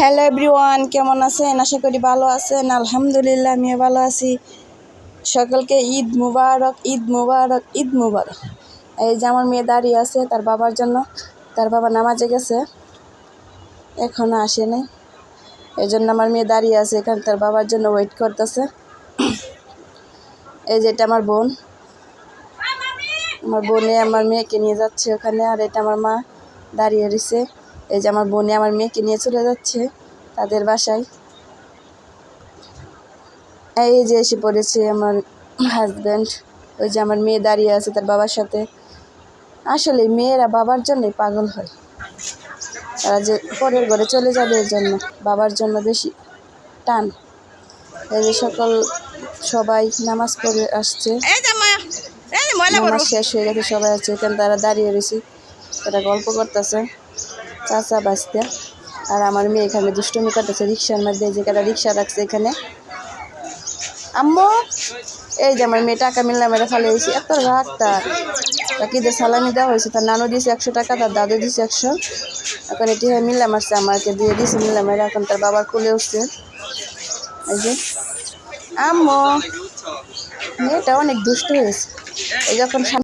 Hello everyone, কেমন আছেন? আশা করি ভালো আছেন। আলহামদুলিল্লাহ, আমিও ভালো আছি। সকলকে ঈদ মুবারক ঈদ মুবারক ঈদ মুবারক। এই যে আমার মেয়ে দাঁড়িয়ে আছে তার বাবার জন্য। তার বাবা নামাজে গেছে। এখনও আসে নাই। এই জন্য আমার মেয়ে দাঁড়িয়ে আছে এখানে। তার বাবার জন্য ওয়েট করতেছে। এই যে এটা আমার বোন। আমার বোনে আমার মেয়েকে নিয়ে যাচ্ছে ওখানে। আর এটা আমার মা দাঁড়িয়ে রয়েছে। এই যে আমার বোনে আমার মেয়েকে নিয়ে চলে যাচ্ছে তাদের বাসায়। এই যে এসে পড়েছে আমার হাজব্যান্ড ওই যে আমার মেয়ে দাঁড়িয়ে আছে তার বাবার সাথে। আসলে মেয়েরা বাবার জন্যই পাগল হয়। তারা যে পরের ঘরে চলে যাবে এর জন্য বাবার জন্য বেশি টান। এই যে সকল সবাই নামাজ পড়ে আসছে। নামাজ শেষ হয়ে গেছে সবাই আছে এখানে তারা দাঁড়িয়ে রয়েছে। তারা গল্প করতেছে। চাচা বাঁচতে। আর আমার মেয়ে এখানে দুষ্টমি করতেছে, রিক্সার মধ্যে যে যেখানে রিক্সা রাখছে এখানে। আম্মু, এই যে আমার মেয়ে টাকা মিললাম মেরে ফালে হয়েছে এত রাগ তার। তাকে যে সালামি দেওয়া হয়েছে, তার নানু দিয়েছে একশো টাকা, তার দাদু দিয়েছে একশো। এখন এটি হয়ে মিললাম আসছে আমাকে দিয়ে দিয়েছে মিললাম মেরে এখন তার বাবার কোলে উঠছে। এই যে। আম্মু, মেয়েটা অনেক দুষ্ট হয়েছে। এই যখন